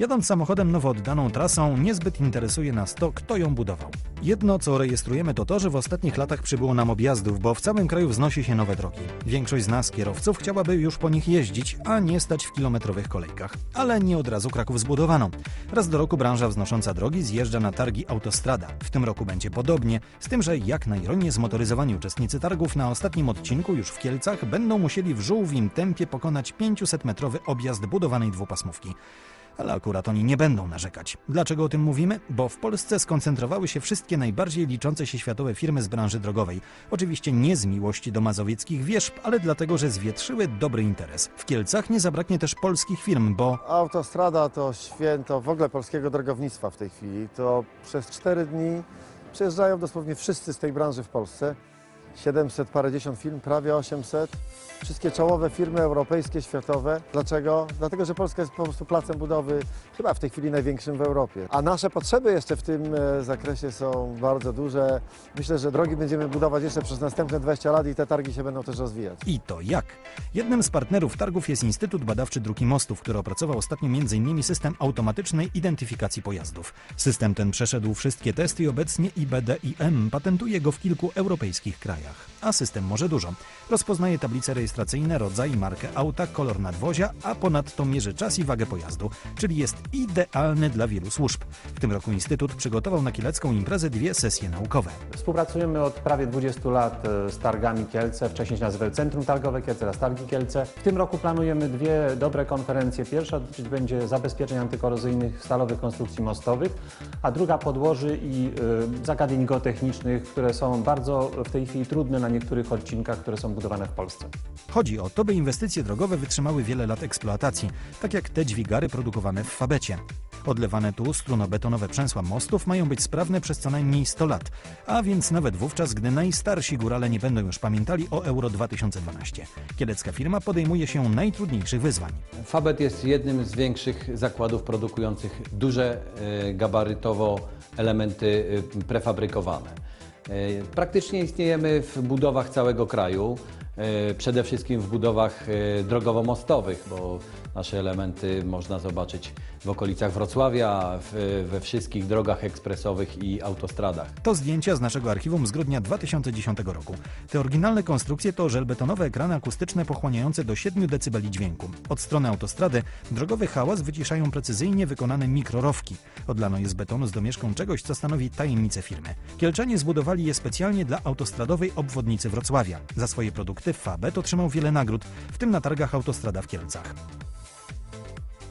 Jadąc samochodem nowo oddaną trasą, niezbyt interesuje nas to, kto ją budował. Jedno, co rejestrujemy, to to, że w ostatnich latach przybyło nam objazdów, bo w całym kraju wznosi się nowe drogi. Większość z nas, kierowców, chciałaby już po nich jeździć, a nie stać w kilometrowych kolejkach. Ale nie od razu Kraków zbudowano. Raz do roku branża wznosząca drogi zjeżdża na targi Autostrada. W tym roku będzie podobnie, z tym, że jak na ironię zmotoryzowani uczestnicy targów na ostatnim odcinku już w Kielcach będą musieli w żółwim tempie pokonać 500-metrowy objazd budowanej dwupasmówki. Ale akurat oni nie będą narzekać. Dlaczego o tym mówimy? Bo w Polsce skoncentrowały się wszystkie najbardziej liczące się światowe firmy z branży drogowej. Oczywiście nie z miłości do mazowieckich wierzb, ale dlatego, że zwietrzyły dobry interes. W Kielcach nie zabraknie też polskich firm, bo Autostrada to święto w ogóle polskiego drogownictwa w tej chwili. To przez cztery dni przyjeżdżają dosłownie wszyscy z tej branży w Polsce. 700 parędziesiąt firm, prawie 800. Wszystkie czołowe firmy europejskie, światowe. Dlaczego? Dlatego, że Polska jest po prostu placem budowy chyba w tej chwili największym w Europie. A nasze potrzeby jeszcze w tym e, zakresie są bardzo duże. Myślę, że drogi będziemy budować jeszcze przez następne 20 lat i te targi się będą też rozwijać. I to jak? Jednym z partnerów targów jest Instytut Badawczy Dróg i Mostów, który opracował ostatnio m.in. system automatycznej identyfikacji pojazdów. System ten przeszedł wszystkie testy i obecnie IBDIM patentuje go w kilku europejskich krajach. Majach. A system może dużo. Rozpoznaje tablice rejestracyjne, rodzaj i markę auta, kolor nadwozia, a ponadto mierzy czas i wagę pojazdu, czyli jest idealny dla wielu służb. W tym roku Instytut przygotował na kielecką imprezę dwie sesje naukowe. Współpracujemy od prawie 20 lat e, z targami Kielce. Wcześniej się nazywały Centrum Targowe Kielce, teraz Targi Kielce. W tym roku planujemy dwie dobre konferencje. Pierwsza dotyczyć będzie zabezpieczeń antykorozyjnych stalowych konstrukcji mostowych, a druga podłoży i y, zagadnień geotechnicznych, które są bardzo w tej chwili trudne na niektórych odcinkach, które są budowane w Polsce. Chodzi o to, by inwestycje drogowe wytrzymały wiele lat eksploatacji, tak jak te dźwigary produkowane w Fabecie. Odlewane tu strunobetonowe przęsła mostów mają być sprawne przez co najmniej 100 lat, a więc nawet wówczas, gdy najstarsi górale nie będą już pamiętali o Euro 2012. Kielecka firma podejmuje się najtrudniejszych wyzwań. Fabet jest jednym z większych zakładów produkujących duże e, gabarytowo elementy e, prefabrykowane. E, Praktycznie istniejemy w budowach całego kraju, przede wszystkim w budowach e, drogowo-mostowych, bo nasze elementy można zobaczyć w okolicach Wrocławia, we wszystkich drogach ekspresowych i autostradach. To zdjęcia z naszego archiwum z grudnia 2010 roku. Te oryginalne konstrukcje to żelbetonowe ekrany akustyczne pochłaniające do 7 dB dźwięku. Od strony autostrady drogowy hałas wyciszają precyzyjnie wykonane mikrorowki. Odlano je z betonu z domieszką czegoś, co stanowi tajemnicę firmy. Kielczanie zbudowali je specjalnie dla autostradowej obwodnicy Wrocławia. Za swoje produkty Fabet otrzymał wiele nagród, w tym na targach Autostrada w Kielcach.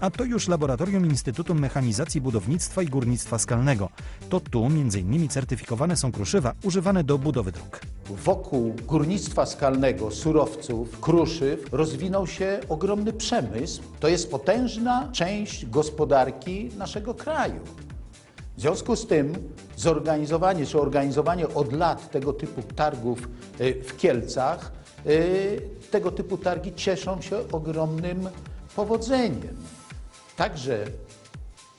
A to już laboratorium Instytutu Mechanizacji Budownictwa i Górnictwa Skalnego. To tu m.in. certyfikowane są kruszywa używane do budowy dróg. Wokół górnictwa skalnego, surowców, kruszyw rozwinął się ogromny przemysł. To jest potężna część gospodarki naszego kraju. W związku z tym zorganizowanie czy organizowanie od lat tego typu targów y, w Kielcach, tego typu targi cieszą się ogromnym powodzeniem. Także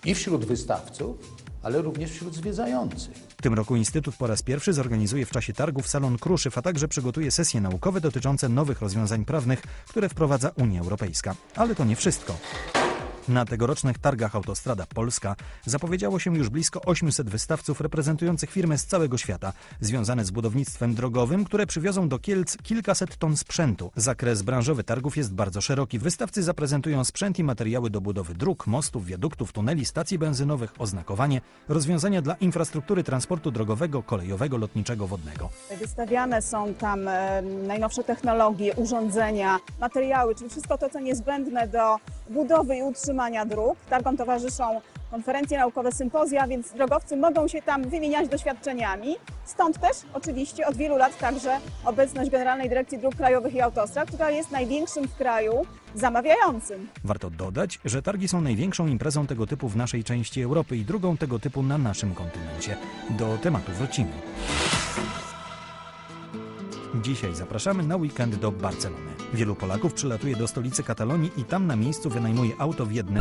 i wśród wystawców, ale również wśród zwiedzających. W tym roku Instytut po raz pierwszy zorganizuje w czasie targów salon kruszyw, a także przygotuje sesje naukowe dotyczące nowych rozwiązań prawnych, które wprowadza Unia Europejska. Ale to nie wszystko. Na tegorocznych targach Autostrada Polska zapowiedziało się już blisko 800 wystawców reprezentujących firmy z całego świata, związane z budownictwem drogowym, które przywiozą do Kielc kilkaset ton sprzętu. Zakres branżowy targów jest bardzo szeroki. Wystawcy zaprezentują sprzęt i materiały do budowy dróg, mostów, wiaduktów, tuneli, stacji benzynowych, oznakowanie, rozwiązania dla infrastruktury transportu drogowego, kolejowego, lotniczego, wodnego. Wystawiane są tam e, najnowsze technologie, urządzenia, materiały, czyli wszystko to, co niezbędne do budowy i utrzymania dróg. Targom towarzyszą konferencje naukowe, sympozja, więc drogowcy mogą się tam wymieniać doświadczeniami. Stąd też oczywiście od wielu lat także obecność Generalnej Dyrekcji Dróg Krajowych i Autostrad, która jest największym w kraju zamawiającym. Warto dodać, że targi są największą imprezą tego typu w naszej części Europy i drugą tego typu na naszym kontynencie. Do tematu wrócimy. Dzisiaj zapraszamy na weekend do Barcelony. Wielu Polaków przylatuje do stolicy Katalonii i tam na miejscu wynajmuje auto w jednym